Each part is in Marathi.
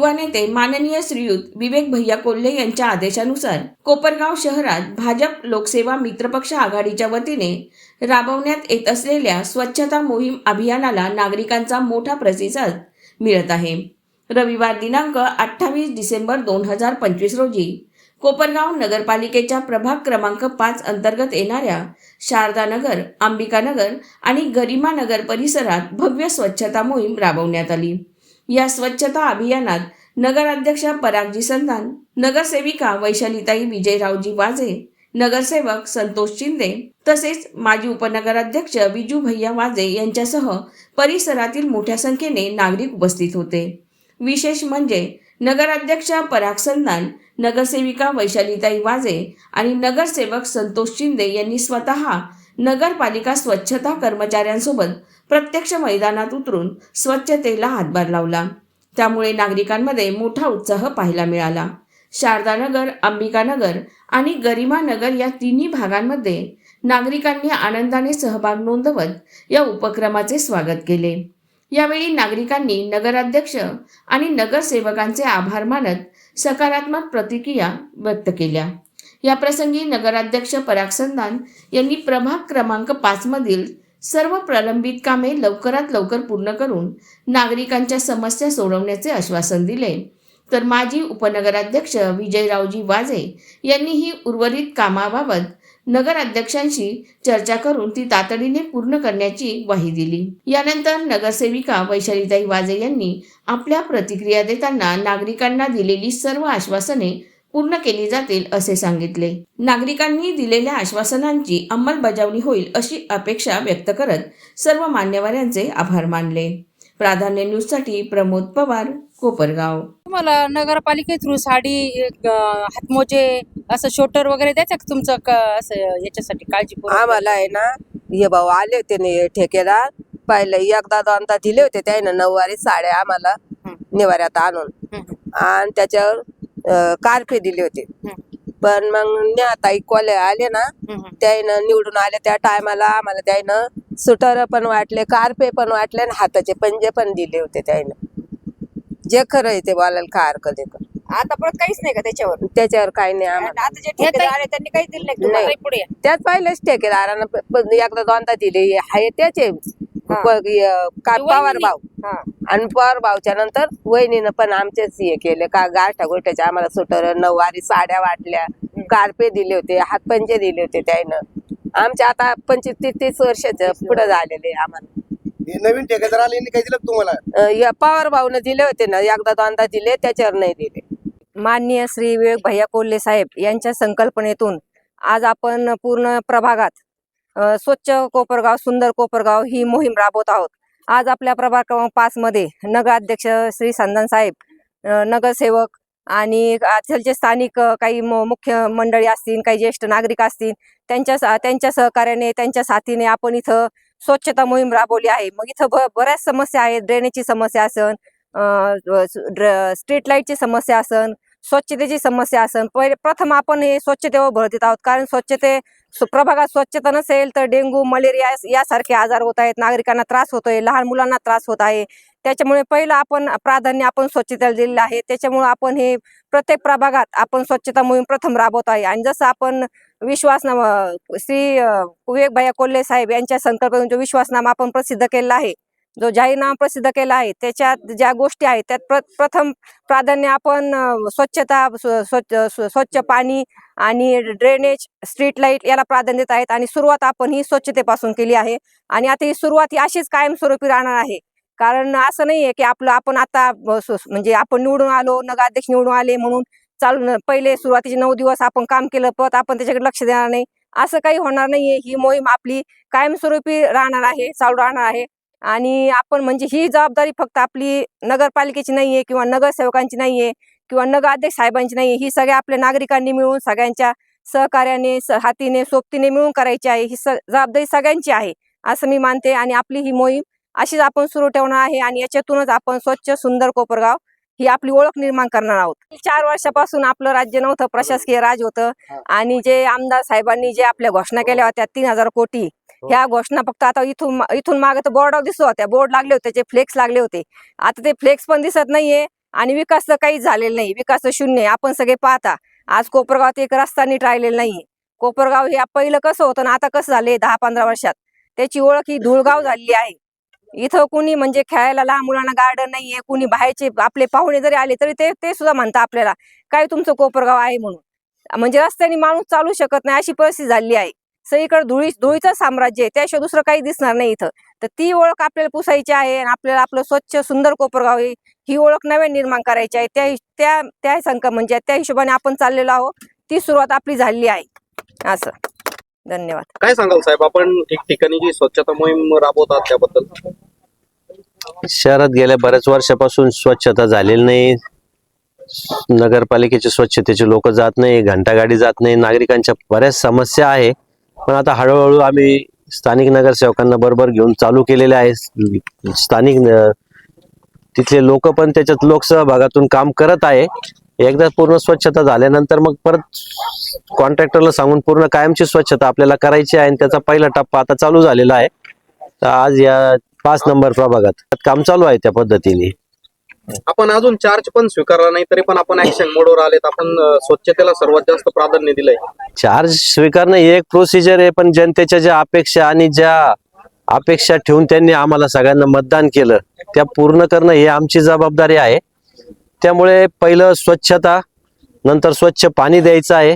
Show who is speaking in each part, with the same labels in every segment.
Speaker 1: युवा नेते माननीय श्रीयुत विवेक भैया कोल्हे यांच्या आदेशानुसार कोपरगाव शहरात भाजप लोकसेवा मित्रपक्ष आघाडीच्या वतीने राबवण्यात येत असलेल्या स्वच्छता मोहीम अभियानाला नागरिकांचा मोठा प्रतिसाद मिळत आहे. रविवार दिनांक अठ्ठावीस डिसेंबर दोन हजार पंचवीस रोजी कोपरगाव नगरपालिकेच्या प्रभाग क्रमांक पाच अंतर्गत येणाऱ्या शारदानगर अंबिकानगर आणि गरिमानगर परिसरात भव्य स्वच्छता मोहीम राबवण्यात आली. या स्वच्छता अभियानात नगराध्यक्षा परागजी संधान नगरसेविका वैशालीताई विजयरावजी वाजे नगरसेवक संतोष शिंदे तसेच माजी उपनगराध्यक्ष विजू भैया वाजे यांच्यासह परिसरातील मोठ्या संख्येने नागरिक उपस्थित होते. विशेष म्हणजे नगराध्यक्ष पराग संधान नगरसेविका वैशालीताई वाजे आणि नगरसेवक संतोष शिंदे यांनी स्वतः नगरपालिका स्वच्छता कर्मचाऱ्यांसोबत प्रत्यक्ष मैदानात उतरून स्वच्छतेला हातभार लावला. त्यामुळे नागरिकांमध्ये मोठा उत्साह पाहायला मिळाला. शारदानगर अंबिकानगर आणि गरिमानगर या तिन्ही भागांमध्ये नागरिकांनी आनंदाने सहभाग नोंदवत या उपक्रमाचे स्वागत केले. यावेळी नागरिकांनी नगराध्यक्ष आणि नगरसेवकांचे आभार मानत सकारात्मक प्रतिक्रिया व्यक्त केल्या. या प्रसंगी नगराध्यक्ष पराग संधान यांनी प्रभाग क्रमांक पाच मधील सर्व प्रलंबित कामे लवकरात लवकर पूर्ण करून नागरिकांच्या समस्या सोडवण्याचे आश्वासन दिले. तर माजी उपनगराध्यक्ष विजयरावजी वाजे यांनीही उर्वरित कामाबाबत नगराध्यक्षांशी चर्चा करून ती तातडीने पूर्ण करण्याची ग्वाही दिली. यानंतर नगरसेविका वैशालीताई वाजे यांनी आपल्या प्रतिक्रिया देताना नागरिकांना दिलेली सर्व आश्वासने पूर्ण केली जातील असे सांगितले. नागरिकांनी दिलेल्या आश्वासनांची अंमलबजावणी होईल अशी अपेक्षा व्यक्त करत सर्व मान्यवरांचे आभार मानले. प्राधान्य न्यूजसाठी प्रमोद पवार कोपरगाव.
Speaker 2: तुम्हाला नगरपालिके थ्रू साडी हातमोजे असं शोटर वगैरे द्यायचं का तुमचं क- असं याच्यासाठी काळजी
Speaker 3: आम्हाला आहे ना हे भाऊ आले होते ने ठेकेदार. पहिले एकदा दोनदा दिले होते त्याने नऊवारी साड्या आम्हाला
Speaker 2: हं.
Speaker 3: निवाऱ्यात आणून. आणि त्याच्यावर कारफे दिले होते. पण मग न्याताई कोले आले ना त्यानं निवडून आले त्या टायमाला आम्हाला त्यानं सुटर पण वाटले कारफे पण वाटले आणि हाताचे पंजे पण दिले होते त्यानं जे खरं आहे ते बोलायला काय हरकत आहे का?
Speaker 4: आता परत काहीच नाही का त्याच्यावर?
Speaker 3: त्याच्यावर काही नाही आम्हाला.
Speaker 4: आता जे ठेकेदार त्यांनी काही दिलं नाही. तुम्हाला
Speaker 3: नाही.
Speaker 2: पुढे या.
Speaker 3: त्यात पहिलेच ठेकेदारानं प- प- एकदा दोनदा दिले. आहे त्याचे प- य- का पवार भाऊ.
Speaker 4: हा.
Speaker 3: आणि पवार भाऊच्या नंतर वहिनीनं पण आमचेच हे केले. का गाठा गोठ्याचे आम्हाला सुटर नऊवारी साड्या वाटल्या. कारपे दिले होते हातपंचे दिले होते त्यानं आमच्या आता पंचवीस तीस तीस वर्षाच्या पुढे झालेले आम्हाला.
Speaker 5: हे नवीन ठेकेदार आले यांनी काय दिलं का तुम्हाला
Speaker 3: या पवार भाऊनं दिले होते ना एकदा दोनदा दिले त्याच्यावर नाही दिले.
Speaker 4: माननीय श्री विवेक भैया कोल्हे साहेब यांच्या संकल्पनेतून आज आपण पूर्ण प्रभागात अ, स्वच्छ कोपरगाव सुंदर कोपरगाव ही मोहीम राबवत आहोत. आज आपल्या प्रभाग क्रमांक पाच मध्ये नगराध्यक्ष श्री संदन साहेब नगरसेवक आणि आजकालचे स्थानिक काही मुख्य मंडळी असतील काही ज्येष्ठ नागरिक असतील त्यांच्या त्यांच्या सहकार्याने त्यांच्या साथीने आपण इथं स्वच्छता मोहीम राबवली आहे. मग इथं ब बऱ्याच समस्या आहेत. ड्रेनेजची समस्या असन स्ट्रीट लाईटची समस्या असन स्वच्छतेची समस्या असन. पहिले प्रथम आपण हे स्वच्छतेवर भर देत आहोत. कारण स्वच्छते प्रभागात स्वच्छता नसेल तर डेंग्यू मलेरिया यासारखे आजार होत आहेत. नागरिकांना त्रास होतोय लहान मुलांना त्रास होत आहे. त्याच्यामुळे पहिलं आपण प्राधान्य आपण स्वच्छतेला दिलेलं आहे. त्याच्यामुळे आपण हे प्रत्येक प्रभागात आपण स्वच्छता मोहीम प्रथम राबवत आहे. आणि जसं आपण विश्वासनामा श्री अं, भैया कोल्हे साहेब यांच्या संकल्पनेचा विश्वासनामा आपण प्रसिद्ध केलेला आहे. जो जाहीरनामा प्रसिद्ध केला आहे त्याच्यात ज्या गोष्टी आहेत त्यात प्र प्रथम प्राधान्य आपण स्वच्छता स्व- स्वच्छ स्व- स्वच्छ पाणी आणि ड्रेनेज स्ट्रीट लाइट याला प्राधान्य देत आहेत. आणि सुरुवात आपण ही स्वच्छतेपासून केली आहे. आणि आता ही सुरुवात ही अशीच कायमस्वरूपी राहणार आहे. कारण असं नाही आहे की आपलं आपण आता म्हणजे आपण निवडून आलो नगराध्यक्ष निवडून आले म्हणून चालू पहिले सुरुवातीचे नऊ दिवस आपण काम केलं पत आपण त्याच्याकडे लक्ष देणार नाही. असं काही होणार नाहीये. ही मोहीम आपली कायमस्वरूपी राहणार आहे चालू राहणार आहे. आणि आपण म्हणजे ही जबाबदारी फक्त आपली नगरपालिकेची नाहीये किंवा नगरसेवकांची नाहीये किंवा नगराध्यक्ष साहेबांची नाहीये. ही सगळ्या आपल्या नागरिकांनी मिळून सगळ्यांच्या सहकार्याने हातीने सोबतीने मिळून करायची आहे. ही स जबाबदारी सगळ्यांची आहे असं मी मानते. आणि आपली ही मोहीम अशीच आपण सुरू ठेवणार आहे आणि याच्यातूनच आपण स्वच्छ सुंदर कोपरगाव ही आपली ओळख निर्माण करणार आहोत. चार वर्षापासून आपलं राज्य नव्हतं प्रशासकीय राज होतं. आणि जे आमदार साहेबांनी जे आपल्या घोषणा केल्या होत्या तीन हजार कोटी हो. ह्या घोषणा फक्त आता इथून इथून मागे तर बोर्डावर दिसत होत्या. बोर्ड लागले होते त्याचे फ्लेक्स लागले होते. आता ते फ्लेक्स पण दिसत नाहीये आणि विकास तर काहीच झालेला नाही. विकास तर शून्य आपण सगळे पाहता. आज कोपरगावात एक रस्ता नीट राहिलेला नाहीये. कोपरगाव हे पहिलं कसं होतं ना आता कसं झालंय दहा पंधरा वर्षात? त्याची ओळख ही धुळगाव झालेली आहे. इथं कुणी म्हणजे खेळायला लहान मुलांना गार्डन नाहीये. कुणी बाहेरचे आपले पाहुणे जरी आले तरी ते ते सुद्धा म्हणतात आपल्याला काय तुमचं कोपरगाव आहे म्हणून? म्हणजे रस्त्याने माणूस चालू शकत नाही अशी परिस्थिती झाली आहे. सगळीकडे धुळी धुळीचं साम्राज्य आहे. त्याशिवाय दुसरं काही दिसणार नाही इथं. तर ती ओळख आपल्याला पुसायची आहे आणि आपल्याला आपलं स्वच्छ सुंदर कोपरगाव आहे ही ओळख नव्याने निर्माण करायची आहे. त्या त्या त्या संक म्हणजे त्या हिशोबाने आपण चाललेलो आहोत. ती सुरुवात आपली झालेली आहे. असं. धन्यवाद.
Speaker 6: काय सांगाल साहेब? आपण ठिकठिकाणी जी स्वच्छता मोहीम राबवतात त्याबद्दल.
Speaker 7: शहरात गेल्या बऱ्याच वर्षापासून स्वच्छता झालेली नाही. नगरपालिकेची स्वच्छतेचे लोक जात नाही घंटागाडी जात नाही. नागरिकांच्या बऱ्याच समस्या आहे. पण आता हळूहळू आम्ही स्थानिक नगरसेवकांना बरोबर घेऊन चालू केलेले आहे. स्थानिक तिथले लोक पण त्याच्यात लोकसहभागातून काम करत आहे. एकदा पूर्ण स्वच्छता झाल्यानंतर मग परत कॉन्ट्रॅक्टरला सांगून पूर्ण कायमची स्वच्छता आपल्याला करायची आहे आणि त्याचा पहिला टप्पा आता चालू झालेला आहे. तर आज या पाच नंबर प्रभागात काम चालू आहे त्या पद्धतीने.
Speaker 6: आपण अजून चार्ज पण स्वीकारला नाही तरी पण आपण ऍक्शन मोडवर आलेत. आपण स्वच्छतेला सर्वात जास्त प्राधान्य दिलंय.
Speaker 7: चार्ज स्वीकारणं ही एक प्रोसिजर आहे पण जनतेच्या ज्या अपेक्षा आणि ज्या अपेक्षा ठेवून त्यांनी आम्हाला सगळ्यांना मतदान केलं त्या पूर्ण करणं ही आमची जबाबदारी आहे. त्यामुळे पहिलं स्वच्छता नंतर स्वच्छ पाणी द्यायचं आहे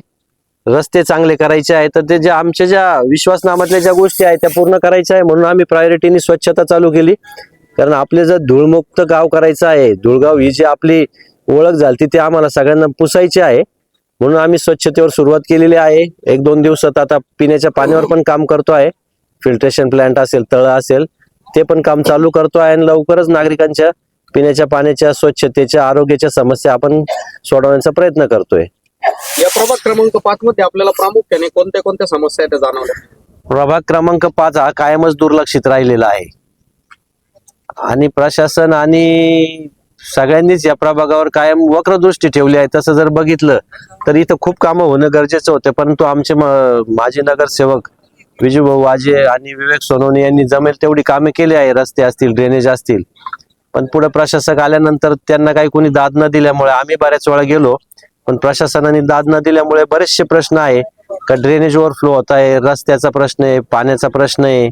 Speaker 7: रस्ते चांगले करायचे आहे तर ते ज्या आमच्या ज्या विश्वासनामातल्या ज्या गोष्टी आहेत त्या पूर्ण करायच्या आहे म्हणून आम्ही प्रायोरिटीने स्वच्छता चालू केली. कारण आपले जर धूळमुक्त गाव करायचं आहे धुळगाव ही जी आपली ओळख झाली ती आम्हाला सगळ्यांना पुसायची आहे. म्हणून आम्ही स्वच्छतेवर सुरुवात केलेली आहे. एक दोन दिवसात आता पिण्याच्या पाण्यावर पण काम करतो आहे. फिल्ट्रेशन प्लांट असेल तळ असेल ते पण काम चालू करतो आहे. आणि लवकरच नागरिकांच्या पिण्याच्या पाण्याच्या स्वच्छतेच्या आरोग्याच्या समस्या आपण सोडवण्याचा प्रयत्न करतोय.
Speaker 6: या प्रभाग क्रमांक पाच मध्ये आपल्याला प्रामुख्याने कोणत्या कोणत्या समस्या जाणवल्या?
Speaker 7: प्रभाग क्रमांक पाच हा कायमच दुर्लक्षित राहिलेला आहे. आणि प्रशासन आणि सगळ्यांनीच या प्रभागावर कायम वक्रदृष्टी ठेवली आहे. तसं जर बघितलं तर इथं खूप कामं होणं गरजेचं होतं. परंतु आमचे माजी नगरसेवक विजूभाऊ वाजे आणि विवेक सोनवणे यांनी जमेल तेवढी कामे केली आहे. रस्ते असतील ड्रेनेज असतील. पण पुढे प्रशासक आल्यानंतर त्यांना काही कोणी दाद न दिल्यामुळे आम्ही बऱ्याच वेळा गेलो. पण प्रशासनाने दाद न दिल्यामुळे बरेचसे प्रश्न आहे. का ड्रेनेज ओव्हरफ्लो होत आहे रस्त्याचा प्रश्न आहे पाण्याचा प्रश्न आहे.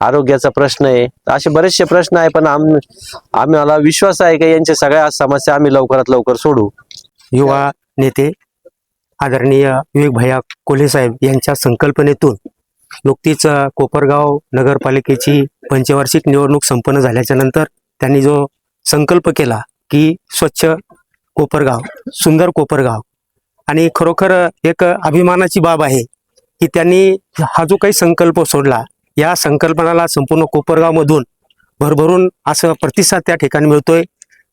Speaker 7: आरोग्याचा प्रश्न आहे. असे बरेचसे प्रश्न आहे पण आम आम्हाला विश्वास आहे की यांच्या सगळ्या समस्या आम्ही लवकरात लवकर सोडू.
Speaker 8: युवा नेते आदरणीय विवेक भैया कोल्हे साहेब यांच्या संकल्पनेतून नुकतीच कोपरगाव नगरपालिकेची पंचवार्षिक निवडणूक संपन्न झाल्याच्यानंतर त्यांनी जो संकल्प केला की स्वच्छ कोपरगाव सुंदर कोपरगाव आणि खरोखर एक अभिमानाची बाब आहे की त्यांनी हा जो काही संकल्प सोडला या संकल्पनाला संपूर्ण कोपरगावमधून भरभरून असं प्रतिसाद त्या ठिकाणी मिळतोय.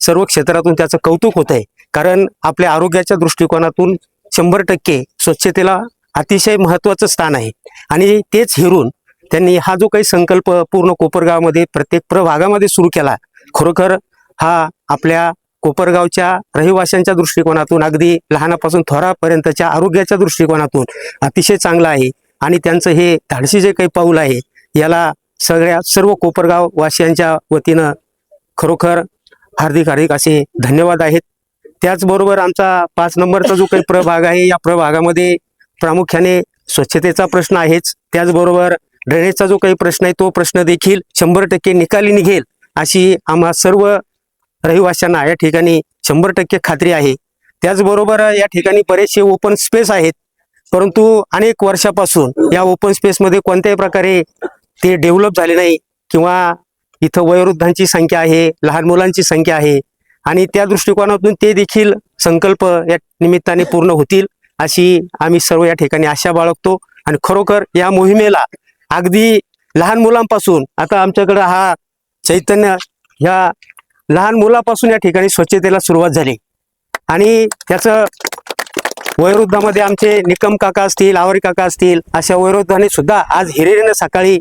Speaker 8: सर्व क्षेत्रातून त्याचं कौतुक होत आहे कारण आपल्या आरोग्याच्या दृष्टिकोनातून शंभर टक्के स्वच्छतेला अतिशय महत्वाचं स्थान आहे. आणि तेच हेरून त्यांनी हा जो काही संकल्प पूर्ण कोपरगावमध्ये प्रत्येक प्रभागामध्ये सुरू केला खरोखर हा आपल्या कोपरगावच्या रहिवाशांच्या दृष्टिकोनातून अगदी लहानापासून थोरापर्यंतच्या आरोग्याच्या दृष्टिकोनातून अतिशय चांगला आहे. आणि त्यांचं हे धाडसी जे काही पाऊल आहे याला सगळ्या सर्व कोपरगाव वासियांच्या वतीनं खरोखर हार्दिक हार्दिक असे धन्यवाद आहेत. त्याचबरोबर आमचा पाच नंबरचा जो काही प्रभाग आहे या प्रभागामध्ये प्रामुख्याने स्वच्छतेचा प्रश्न आहेच. त्याचबरोबर ड्रेनेजचा जो काही प्रश्न आहे तो प्रश्न देखील शंभर टक्के निकाली निघेल अशी आम्हा सर्व रहिवाशांना या ठिकाणी शंभर टक्के खात्री आहे. त्याचबरोबर या ठिकाणी बरेचसे ओपन स्पेस आहेत. परंतु अनेक वर्षापासून या ओपन स्पेसमध्ये कोणत्याही प्रकारे ते डेव्हलप झाले नाही किंवा इथं वयोवृद्धांची संख्या आहे लहान मुलांची संख्या आहे आणि त्या दृष्टिकोनातून ते देखील संकल्प या निमित्ताने पूर्ण होतील अशी आम्ही सर्व या ठिकाणी आशा बाळगतो. आणि खरोखर या मोहिमेला अगदी लहान मुलांपासून आता आमच्याकडं हा चैतन्य ह्या लहान मुलापासून या ठिकाणी स्वच्छतेला सुरुवात झाली. आणि त्याचं वयोवृद्धामध्ये आमचे निकम काका असतील आवरी काका असतील अशा वयोवृद्धाने सुद्धा आज हिरेरीनं सकाळी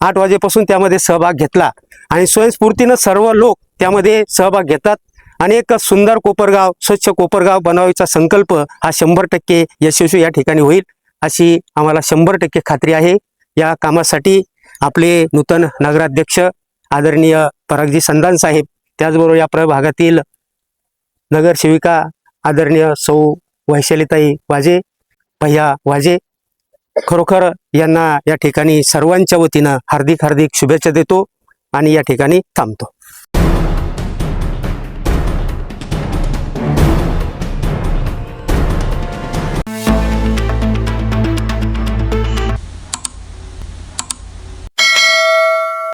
Speaker 8: आठ वाजेपासून त्यामध्ये सहभाग घेतला. आणि स्वयंस्फूर्तीनं सर्व लोक त्यामध्ये सहभाग घेतात. आणि एक सुंदर कोपरगाव स्वच्छ कोपरगाव बनवायचा संकल्प हा शंभर टक्के यशस्वी या ठिकाणी होईल अशी आम्हाला शंभर टक्के खात्री आहे. या कामासाठी आपले नूतन नगराध्यक्ष आदरणीय परागजी संदान साहेब त्याचबरोबर या प्रभागातील नगरसेविका आदरणीय सौ वैशालीताई वाजे भैया वाजे खरोखर यांना या ठिकाणी सर्वांच्या वतीनं हार्दिक हार्दिक शुभेच्छा देतो आणि या ठिकाणी थांबतो.